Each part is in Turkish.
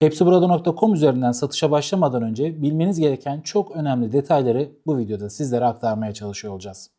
Hepsiburada.com üzerinden satışa başlamadan önce bilmeniz gereken çok önemli detayları bu videoda sizlere aktarmaya çalışıyor olacağız.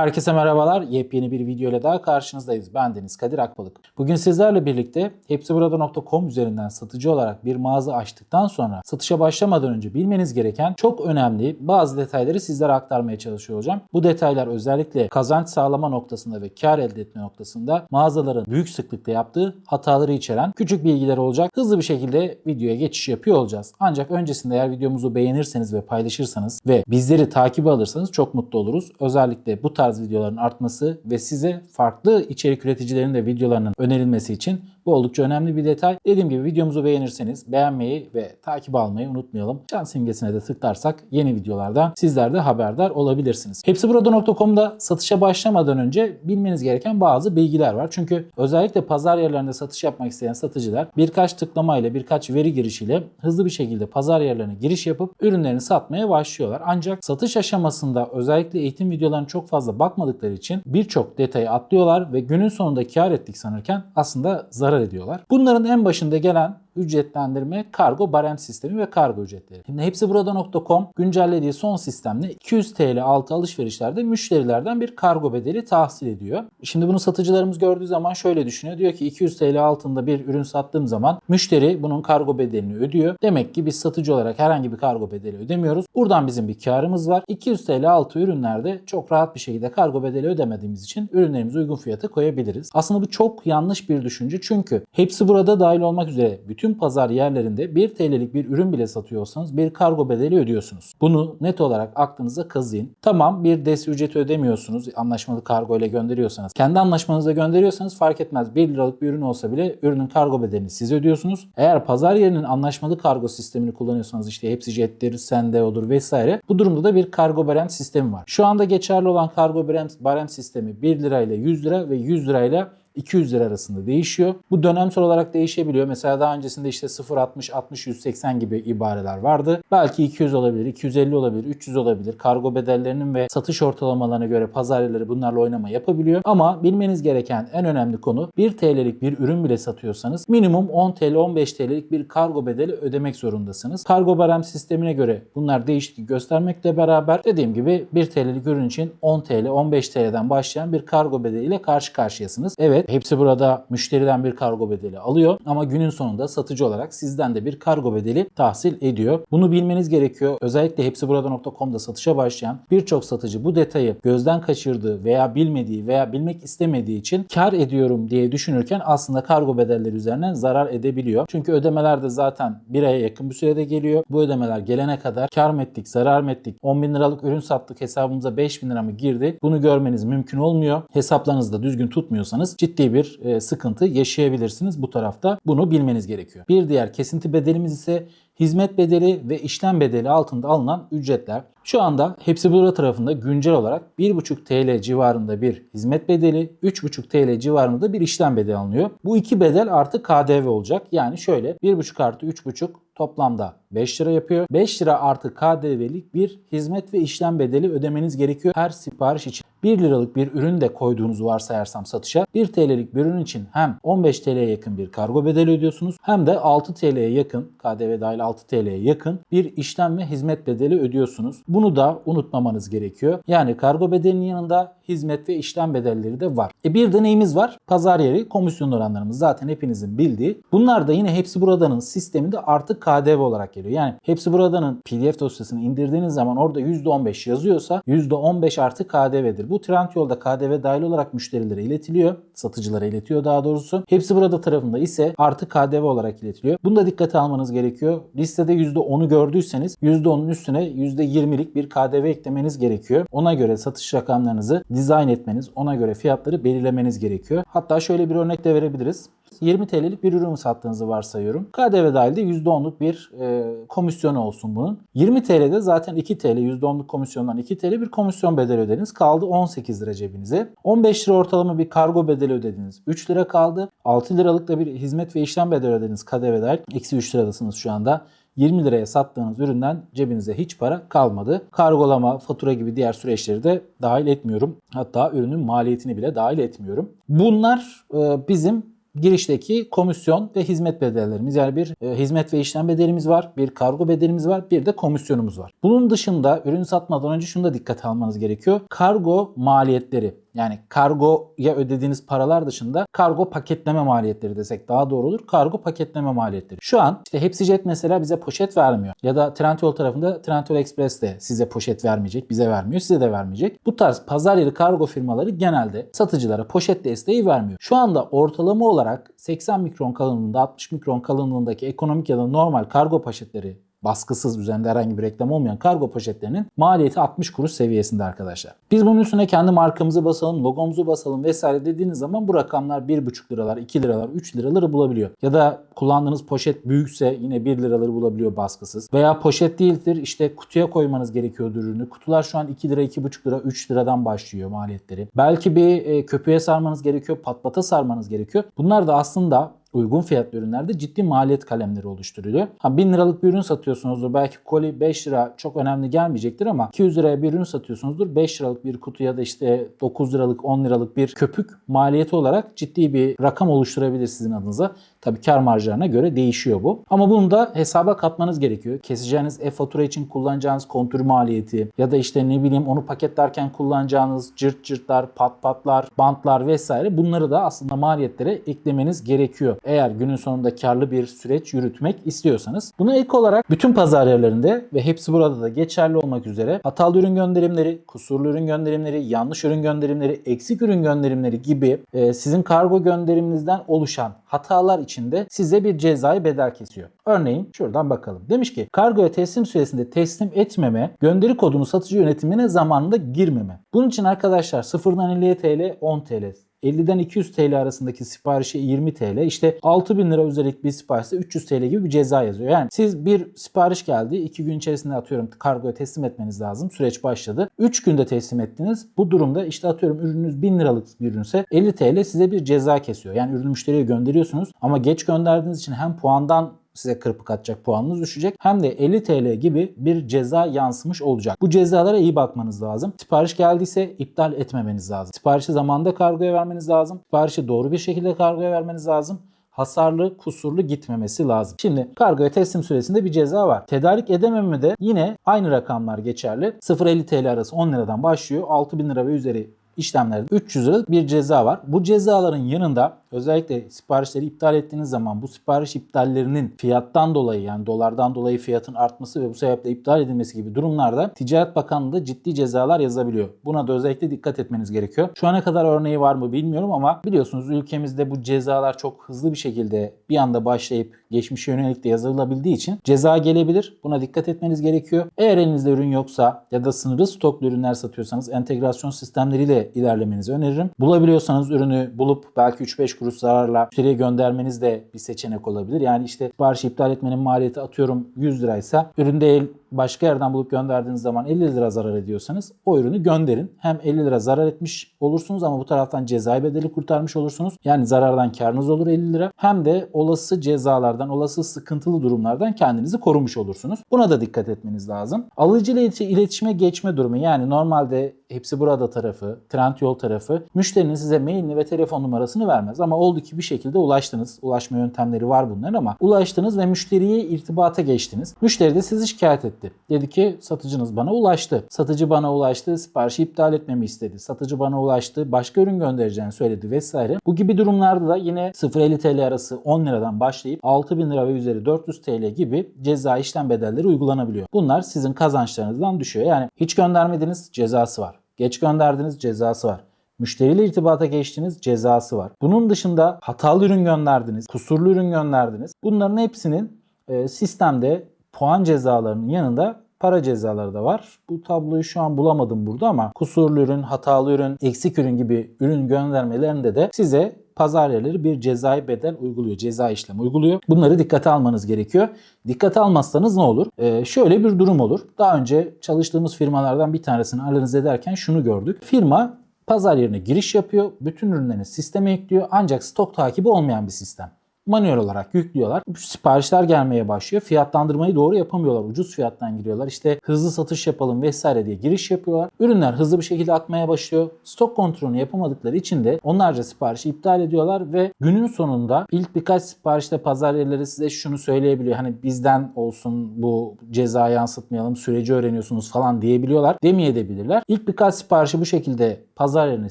Herkese merhabalar. Yepyeni bir video ile daha karşınızdayız. Ben Deniz Kadir Akbalık. Bugün sizlerle birlikte hepsiburada.com üzerinden satıcı olarak bir mağaza açtıktan sonra satışa başlamadan önce bilmeniz gereken çok önemli bazı detayları sizlere aktarmaya çalışıyor olacağım. Bu detaylar özellikle kazanç sağlama noktasında ve kar elde etme noktasında mağazaların büyük sıklıkla yaptığı hataları içeren küçük bilgiler olacak. Hızlı bir şekilde videoya geçiş yapıyor olacağız. Ancak öncesinde eğer videomuzu beğenirseniz ve paylaşırsanız ve bizleri takibe alırsanız çok mutlu oluruz. Özellikle bu tarz videoların artması ve size farklı içerik üreticilerinin de videolarının önerilmesi için bu oldukça önemli bir detay. Dediğim gibi videomuzu beğenirseniz beğenmeyi ve takip almayı unutmayalım. Can simgesine de tıklarsak yeni videolardan sizler de haberdar olabilirsiniz. Hepsiburada.com'da satışa başlamadan önce bilmeniz gereken bazı bilgiler var. Çünkü özellikle pazar yerlerinde satış yapmak isteyen satıcılar birkaç tıklamayla birkaç veri girişiyle hızlı bir şekilde pazar yerlerine giriş yapıp ürünlerini satmaya başlıyorlar. Ancak satış aşamasında özellikle eğitim videolarına çok fazla bakmadıkları için birçok detayı atlıyorlar ve günün sonunda kar ettik sanırken aslında zarar ediyorlar. Bunların en başında gelen ücretlendirme kargo barem sistemi ve kargo ücretleri. Şimdi hepsi burada.com güncellediği son sistemle 200 TL altı alışverişlerde müşterilerden bir kargo bedeli tahsil ediyor. Şimdi bunu satıcılarımız gördüğü zaman şöyle düşünüyor. Diyor ki 200 TL altında bir ürün sattığım zaman müşteri bunun kargo bedelini ödüyor. Demek ki biz satıcı olarak herhangi bir kargo bedeli ödemiyoruz. Buradan bizim bir karımız var. 200 TL altı ürünlerde çok rahat bir şekilde kargo bedeli ödemediğimiz için ürünlerimizi uygun fiyata koyabiliriz. Aslında bu çok yanlış bir düşünce çünkü hepsi burada dahil olmak üzere bütün pazar yerlerinde 1 TL'lik bir ürün bile satıyorsanız bir kargo bedeli ödüyorsunuz. Bunu net olarak aklınıza kazıyın. Tamam bir desi ücreti ödemiyorsunuz. Anlaşmalı kargo ile gönderiyorsanız. Kendi anlaşmanızla gönderiyorsanız fark etmez. 1 liralık bir ürün olsa bile ürünün kargo bedelini siz ödüyorsunuz. Eğer pazar yerinin anlaşmalı kargo sistemini kullanıyorsanız işte hepsi jettir, sende odur vesaire. Bu durumda da bir kargo barem sistemi var. Şu anda geçerli olan kargo barem, barem sistemi 1 lirayla 100 lira ve 100 lirayla 200 lira arasında değişiyor. Bu dönemsel olarak değişebiliyor. Mesela daha öncesinde işte 0, 60, 60, 180 gibi ibareler vardı. Belki 200 olabilir, 250 olabilir, 300 olabilir. Kargo bedellerinin ve satış ortalamalarına göre pazar yerleri bunlarla oynama yapabiliyor. Ama bilmeniz gereken en önemli konu 1 TL'lik bir ürün bile satıyorsanız minimum 10 TL, 15 TL'lik bir kargo bedeli ödemek zorundasınız. Kargo barem sistemine göre bunlar değişiklik göstermekle beraber dediğim gibi 1 TL'lik ürün için 10 TL, 15 TL'den başlayan bir kargo bedeliyle karşı karşıyasınız. Evet hepsi burada müşteriden bir kargo bedeli alıyor ama günün sonunda satıcı olarak sizden de bir kargo bedeli tahsil ediyor. Bunu bilmeniz gerekiyor. Özellikle hepsiburada.com'da satışa başlayan birçok satıcı bu detayı gözden kaçırdığı veya bilmediği veya bilmek istemediği için kar ediyorum diye düşünürken aslında kargo bedelleri üzerinden zarar edebiliyor. Çünkü ödemeler de zaten bir aya yakın bir sürede geliyor. Bu ödemeler gelene kadar kar mı ettik, zarar mı ettik, 10 bin liralık ürün sattık hesabımıza 5 bin lira mı girdi? Bunu görmeniz mümkün olmuyor. Hesaplarınızı da düzgün tutmuyorsanız ciddi bir e, sıkıntı yaşayabilirsiniz bu tarafta. Bunu bilmeniz gerekiyor. Bir diğer kesinti bedelimiz ise hizmet bedeli ve işlem bedeli altında alınan ücretler. Şu anda hepsi burada tarafında güncel olarak 1,5 TL civarında bir hizmet bedeli, 3,5 TL civarında da bir işlem bedeli alınıyor. Bu iki bedel artı KDV olacak. Yani şöyle 1,5 artı 3,5 toplamda 5 lira yapıyor. 5 lira artı KDV'lik bir hizmet ve işlem bedeli ödemeniz gerekiyor her sipariş için. 1 liralık bir ürün de koyduğunuzu varsayarsam satışa 1 TL'lik bir ürün için hem 15 TL'ye yakın bir kargo bedeli ödüyorsunuz hem de 6 TL'ye yakın KDV dahil 6 TL'ye yakın bir işlem ve hizmet bedeli ödüyorsunuz. Bunu da unutmamanız gerekiyor. Yani kargo bedelinin yanında hizmet ve işlem bedelleri de var. E bir de neyimiz var? Pazar yeri komisyon oranlarımız zaten hepinizin bildiği. Bunlar da yine hepsi buradanın sisteminde artık KDV olarak geliyor. Yani hepsi buradanın PDF dosyasını indirdiğiniz zaman orada %15 yazıyorsa %15 artı KDV'dir. Bu Trendyol'da KDV dahil olarak müşterilere iletiliyor. Satıcılara iletiyor daha doğrusu. Hepsi burada tarafında ise artı KDV olarak iletiliyor. Bunu da dikkate almanız gerekiyor. Listede %10'u gördüyseniz %10'un üstüne %20'lik bir KDV eklemeniz gerekiyor. Ona göre satış rakamlarınızı dizayn etmeniz, ona göre fiyatları belirlemeniz gerekiyor. Hatta şöyle bir örnek de verebiliriz. 20 TL'lik bir ürün sattığınızı varsayıyorum. KDV dahil de %10'luk bir e, komisyonu olsun bunun. 20 TL'de zaten 2 TL %10'luk komisyondan 2 TL bir komisyon bedeli ödediniz. Kaldı 18 lira cebinize. 15 lira ortalama bir kargo bedeli ödediniz. 3 lira kaldı. 6 liralık da bir hizmet ve işlem bedeli ödediniz KDV dahil. Eksi 3 liradasınız şu anda. 20 liraya sattığınız üründen cebinize hiç para kalmadı. Kargolama, fatura gibi diğer süreçleri de dahil etmiyorum. Hatta ürünün maliyetini bile dahil etmiyorum. Bunlar e, bizim girişteki komisyon ve hizmet bedellerimiz. Yani bir e, hizmet ve işlem bedelimiz var, bir kargo bedelimiz var, bir de komisyonumuz var. Bunun dışında ürün satmadan önce şunu da dikkate almanız gerekiyor. Kargo maliyetleri yani kargoya ödediğiniz paralar dışında kargo paketleme maliyetleri desek daha doğru olur. Kargo paketleme maliyetleri. Şu an işte Hepsijet mesela bize poşet vermiyor. Ya da Trendyol tarafında Trendyol Express de size poşet vermeyecek. Bize vermiyor. Size de vermeyecek. Bu tarz pazar yeri kargo firmaları genelde satıcılara poşet desteği vermiyor. Şu anda ortalama olarak 80 mikron kalınlığında 60 mikron kalınlığındaki ekonomik ya da normal kargo poşetleri baskısız üzerinde herhangi bir reklam olmayan kargo poşetlerinin maliyeti 60 kuruş seviyesinde arkadaşlar. Biz bunun üstüne kendi markamızı basalım, logomuzu basalım vesaire dediğiniz zaman bu rakamlar 1,5 liralar, 2 liralar, 3 liraları bulabiliyor. Ya da kullandığınız poşet büyükse yine 1 liraları bulabiliyor baskısız. Veya poşet değildir işte kutuya koymanız gerekiyordur ürünü. Kutular şu an 2 lira, 2,5 lira, 3 liradan başlıyor maliyetleri. Belki bir e, köpüğe sarmanız gerekiyor, patpata sarmanız gerekiyor. Bunlar da aslında uygun fiyatlı ürünlerde ciddi maliyet kalemleri oluşturuyor. Ha 1000 liralık bir ürün satıyorsunuzdur. Belki koli 5 lira çok önemli gelmeyecektir ama 200 liraya bir ürün satıyorsunuzdur. 5 liralık bir kutu ya da işte 9 liralık 10 liralık bir köpük maliyeti olarak ciddi bir rakam oluşturabilir sizin adınıza. Tabii kar marjlarına göre değişiyor bu. Ama bunu da hesaba katmanız gerekiyor. Keseceğiniz e-fatura için kullanacağınız kontür maliyeti ya da işte ne bileyim onu paketlerken kullanacağınız cırt cırtlar, pat patlar, bantlar vesaire bunları da aslında maliyetlere eklemeniz gerekiyor. Eğer günün sonunda karlı bir süreç yürütmek istiyorsanız. Buna ek olarak bütün pazar yerlerinde ve hepsi burada da geçerli olmak üzere hatalı ürün gönderimleri, kusurlu ürün gönderimleri, yanlış ürün gönderimleri, eksik ürün gönderimleri gibi e, sizin kargo gönderiminizden oluşan hatalar içinde size bir cezai bedel kesiyor. Örneğin şuradan bakalım. Demiş ki kargoya teslim süresinde teslim etmeme, gönderi kodunu satıcı yönetimine zamanında girmeme. Bunun için arkadaşlar sıfırdan 50'ye TL 10 TL 50'den 200 TL arasındaki siparişe 20 TL, işte 6000 lira üzerindeki bir siparişte 300 TL gibi bir ceza yazıyor. Yani siz bir sipariş geldi, 2 gün içerisinde atıyorum kargoya teslim etmeniz lazım. Süreç başladı. 3 günde teslim ettiniz. Bu durumda işte atıyorum ürününüz 1000 liralık bir ürünse 50 TL size bir ceza kesiyor. Yani ürünü müşteriye gönderiyorsunuz ama geç gönderdiğiniz için hem puandan size kırpık atacak puanınız düşecek. Hem de 50 TL gibi bir ceza yansımış olacak. Bu cezalara iyi bakmanız lazım. Sipariş geldiyse iptal etmemeniz lazım. Siparişi zamanında kargoya vermeniz lazım. Siparişi doğru bir şekilde kargoya vermeniz lazım hasarlı, kusurlu gitmemesi lazım. Şimdi kargoya teslim süresinde bir ceza var. Tedarik edememe de yine aynı rakamlar geçerli. 0-50 TL arası 10 liradan başlıyor. 6000 lira ve üzeri işlemlerde 300 liralık bir ceza var. Bu cezaların yanında özellikle siparişleri iptal ettiğiniz zaman bu sipariş iptallerinin fiyattan dolayı yani dolardan dolayı fiyatın artması ve bu sebeple iptal edilmesi gibi durumlarda Ticaret Bakanlığı ciddi cezalar yazabiliyor. Buna da özellikle dikkat etmeniz gerekiyor. Şu ana kadar örneği var mı bilmiyorum ama biliyorsunuz ülkemizde bu cezalar çok hızlı bir şekilde bir anda başlayıp geçmişe yönelik de yazılabildiği için ceza gelebilir. Buna dikkat etmeniz gerekiyor. Eğer elinizde ürün yoksa ya da sınırlı stoklu ürünler satıyorsanız entegrasyon sistemleriyle ilerlemenizi öneririm. Bulabiliyorsanız ürünü bulup belki 3-5 kuruş zararla müşteriye göndermeniz de bir seçenek olabilir. Yani işte sipariş iptal etmenin maliyeti atıyorum 100 liraysa üründe el başka yerden bulup gönderdiğiniz zaman 50 lira zarar ediyorsanız o ürünü gönderin. Hem 50 lira zarar etmiş olursunuz ama bu taraftan cezai bedeli kurtarmış olursunuz. Yani zarardan karınız olur 50 lira. Hem de olası cezalardan, olası sıkıntılı durumlardan kendinizi korumuş olursunuz. Buna da dikkat etmeniz lazım. Alıcı ile iletişime geçme durumu yani normalde hepsi burada tarafı, Trendyol tarafı müşterinin size mailini ve telefon numarasını vermez. Ama oldu ki bir şekilde ulaştınız. Ulaşma yöntemleri var bunların ama ulaştınız ve müşteriye irtibata geçtiniz. Müşteri de sizi şikayet etti. Dedi ki satıcınız bana ulaştı. Satıcı bana ulaştı, siparişi iptal etmemi istedi. Satıcı bana ulaştı, başka ürün göndereceğini söyledi vesaire. Bu gibi durumlarda da yine 0.50 TL arası 10 liradan başlayıp 6000 lira ve üzeri 400 TL gibi ceza işlem bedelleri uygulanabiliyor. Bunlar sizin kazançlarınızdan düşüyor. Yani hiç göndermediniz cezası var. Geç gönderdiniz cezası var. Müşteriyle irtibata geçtiğiniz cezası var. Bunun dışında hatalı ürün gönderdiniz, kusurlu ürün gönderdiniz. Bunların hepsinin e, sistemde puan cezalarının yanında para cezaları da var. Bu tabloyu şu an bulamadım burada ama kusurlu ürün, hatalı ürün, eksik ürün gibi ürün göndermelerinde de size pazar yerleri bir cezai bedel uyguluyor. Ceza işlem uyguluyor. Bunları dikkate almanız gerekiyor. Dikkate almazsanız ne olur? Ee, şöyle bir durum olur. Daha önce çalıştığımız firmalardan bir tanesini analiz ederken şunu gördük. Firma pazar yerine giriş yapıyor. Bütün ürünlerini sisteme ekliyor. Ancak stok takibi olmayan bir sistem. Manuel olarak yüklüyorlar. Siparişler gelmeye başlıyor. Fiyatlandırmayı doğru yapamıyorlar. Ucuz fiyattan giriyorlar. İşte hızlı satış yapalım vesaire diye giriş yapıyorlar. Ürünler hızlı bir şekilde akmaya başlıyor. Stok kontrolünü yapamadıkları için de onlarca siparişi iptal ediyorlar ve günün sonunda ilk birkaç siparişte pazar yerleri size şunu söyleyebiliyor. Hani bizden olsun bu ceza yansıtmayalım süreci öğreniyorsunuz falan diyebiliyorlar. Demeyebilirler. İlk birkaç siparişi bu şekilde pazar yerine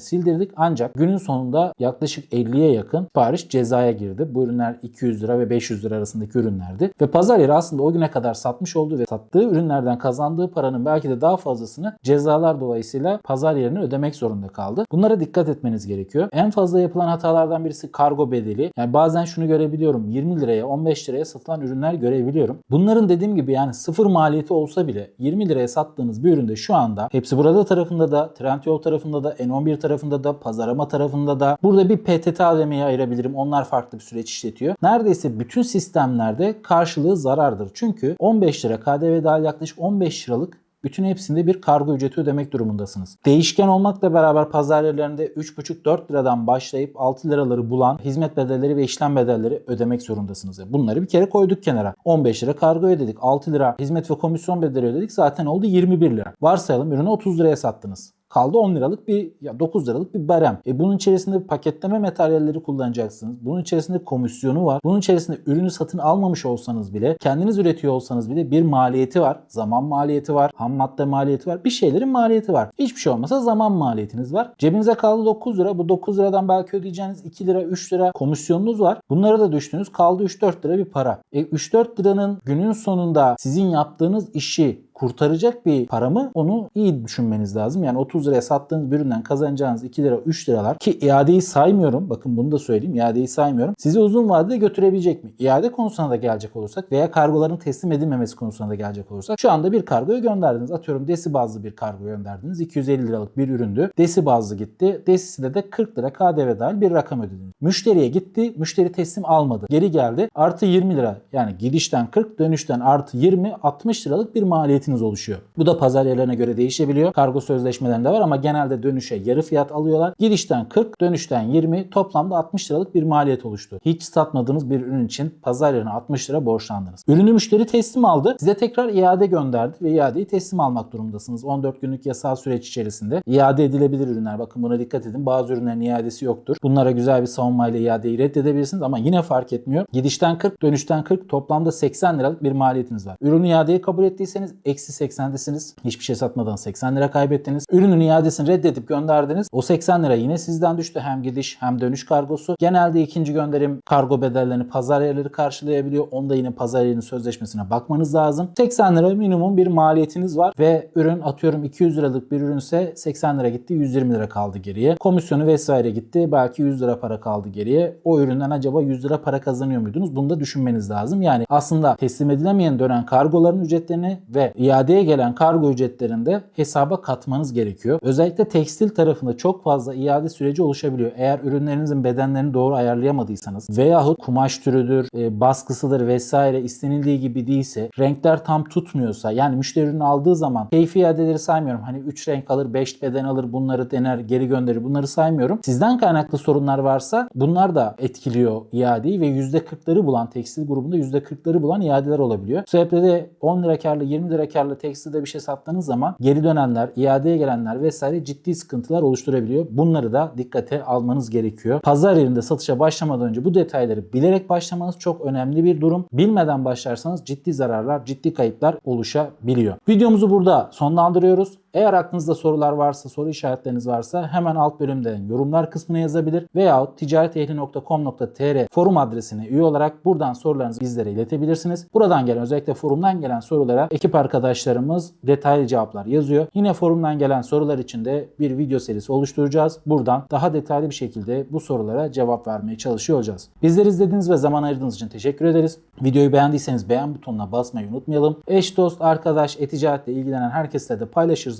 sildirdik ancak günün sonunda yaklaşık 50'ye yakın sipariş cezaya girdi. Bu ürünler 200 lira ve 500 lira arasındaki ürünlerdi. Ve pazar yeri aslında o güne kadar satmış olduğu ve sattığı ürünlerden kazandığı paranın belki de daha fazlasını cezalar dolayısıyla pazar yerine ödemek zorunda kaldı. Bunlara dikkat etmeniz gerekiyor. En fazla yapılan hatalardan birisi kargo bedeli. Yani bazen şunu görebiliyorum. 20 liraya 15 liraya satılan ürünler görebiliyorum. Bunların dediğim gibi yani sıfır maliyeti olsa bile 20 liraya sattığınız bir üründe şu anda hepsi burada tarafında da Trendyol tarafında da N11 tarafında da pazarlama tarafında da burada bir PTT AVM'ye ayırabilirim. Onlar farklı bir süreç işletiyor. Neredeyse bütün sistemlerde karşılığı zarardır. Çünkü 15 lira KDV dahil yaklaşık 15 liralık bütün hepsinde bir kargo ücreti ödemek durumundasınız. Değişken olmakla beraber pazar yerlerinde 3,5-4 liradan başlayıp 6 liraları bulan hizmet bedelleri ve işlem bedelleri ödemek zorundasınız. Bunları bir kere koyduk kenara. 15 lira kargo ödedik. 6 lira hizmet ve komisyon bedeli ödedik. Zaten oldu 21 lira. Varsayalım ürünü 30 liraya sattınız. Kaldı 10 liralık bir ya 9 liralık bir barem. E bunun içerisinde paketleme materyalleri kullanacaksınız. Bunun içerisinde komisyonu var. Bunun içerisinde ürünü satın almamış olsanız bile, kendiniz üretiyor olsanız bile bir maliyeti var. Zaman maliyeti var, ham madde maliyeti var. Bir şeylerin maliyeti var. Hiçbir şey olmasa zaman maliyetiniz var. Cebinize kaldı 9 lira. Bu 9 liradan belki ödeyeceğiniz 2 lira, 3 lira komisyonunuz var. Bunlara da düştünüz. Kaldı 3-4 lira bir para. E 3-4 liranın günün sonunda sizin yaptığınız işi kurtaracak bir para mı onu iyi düşünmeniz lazım. Yani 30 liraya sattığınız bir üründen kazanacağınız 2 lira 3 liralar ki iadeyi saymıyorum. Bakın bunu da söyleyeyim. iadeyi saymıyorum. Sizi uzun vadede götürebilecek mi? İade konusuna da gelecek olursak veya kargoların teslim edilmemesi konusuna da gelecek olursak şu anda bir kargoyu gönderdiniz. Atıyorum desi bazlı bir kargo gönderdiniz. 250 liralık bir üründü. Desi bazlı gitti. Desisinde de 40 lira KDV dahil bir rakam ödediniz. Müşteriye gitti. Müşteri teslim almadı. Geri geldi. Artı 20 lira yani gidişten 40 dönüşten artı 20 60 liralık bir maliyetin maliyetiniz oluşuyor. Bu da pazar yerlerine göre değişebiliyor. Kargo sözleşmelerinde var ama genelde dönüşe yarı fiyat alıyorlar. Girişten 40, dönüşten 20 toplamda 60 liralık bir maliyet oluştu. Hiç satmadığınız bir ürün için pazar yerine 60 lira borçlandınız. Ürünü müşteri teslim aldı. Size tekrar iade gönderdi ve iadeyi teslim almak durumundasınız. 14 günlük yasal süreç içerisinde iade edilebilir ürünler. Bakın buna dikkat edin. Bazı ürünlerin iadesi yoktur. Bunlara güzel bir savunmayla iadeyi reddedebilirsiniz ama yine fark etmiyor. Gidişten 40, dönüşten 40 toplamda 80 liralık bir maliyetiniz var. Ürünü iadeyi kabul ettiyseniz eksi 80'desiniz. Hiçbir şey satmadan 80 lira kaybettiniz. Ürünün iadesini reddedip gönderdiniz. O 80 lira yine sizden düştü. Hem gidiş hem dönüş kargosu. Genelde ikinci gönderim kargo bedellerini pazar yerleri karşılayabiliyor. Onda yine pazar yerinin sözleşmesine bakmanız lazım. 80 lira minimum bir maliyetiniz var ve ürün atıyorum 200 liralık bir ürünse 80 lira gitti 120 lira kaldı geriye. Komisyonu vesaire gitti. Belki 100 lira para kaldı geriye. O üründen acaba 100 lira para kazanıyor muydunuz? Bunu da düşünmeniz lazım. Yani aslında teslim edilemeyen dönen kargoların ücretlerini ve iadeye gelen kargo ücretlerinde hesaba katmanız gerekiyor. Özellikle tekstil tarafında çok fazla iade süreci oluşabiliyor. Eğer ürünlerinizin bedenlerini doğru ayarlayamadıysanız veyahut kumaş türüdür, e, baskısıdır vesaire istenildiği gibi değilse, renkler tam tutmuyorsa yani müşteri ürünü aldığı zaman keyfi iadeleri saymıyorum. Hani 3 renk alır, 5 beden alır, bunları dener, geri gönderir. Bunları saymıyorum. Sizden kaynaklı sorunlar varsa bunlar da etkiliyor iadeyi ve %40'ları bulan tekstil grubunda %40'ları bulan iadeler olabiliyor. Bu sebeple de 10 lira karlı, 20 lira karlı tekstilde bir şey sattığınız zaman geri dönenler, iadeye gelenler vesaire ciddi sıkıntılar oluşturabiliyor. Bunları da dikkate almanız gerekiyor. Pazar yerinde satışa başlamadan önce bu detayları bilerek başlamanız çok önemli bir durum. Bilmeden başlarsanız ciddi zararlar, ciddi kayıplar oluşabiliyor. Videomuzu burada sonlandırıyoruz. Eğer aklınızda sorular varsa, soru işaretleriniz varsa hemen alt bölümde yorumlar kısmına yazabilir veyahut ticaretehli.com.tr forum adresine üye olarak buradan sorularınızı bizlere iletebilirsiniz. Buradan gelen özellikle forumdan gelen sorulara ekip arkadaşlarımız detaylı cevaplar yazıyor. Yine forumdan gelen sorular için de bir video serisi oluşturacağız. Buradan daha detaylı bir şekilde bu sorulara cevap vermeye çalışıyor olacağız. Bizleri izlediğiniz ve zaman ayırdığınız için teşekkür ederiz. Videoyu beğendiyseniz beğen butonuna basmayı unutmayalım. Eş, dost, arkadaş, e-ticaretle ilgilenen herkesle de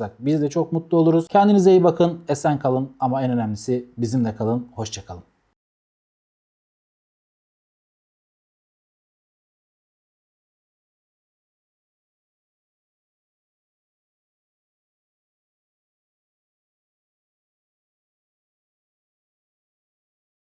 paylaşırsak biz de çok mutlu oluruz. Kendinize iyi bakın, esen kalın ama en önemlisi bizimle kalın. Hoşçakalın.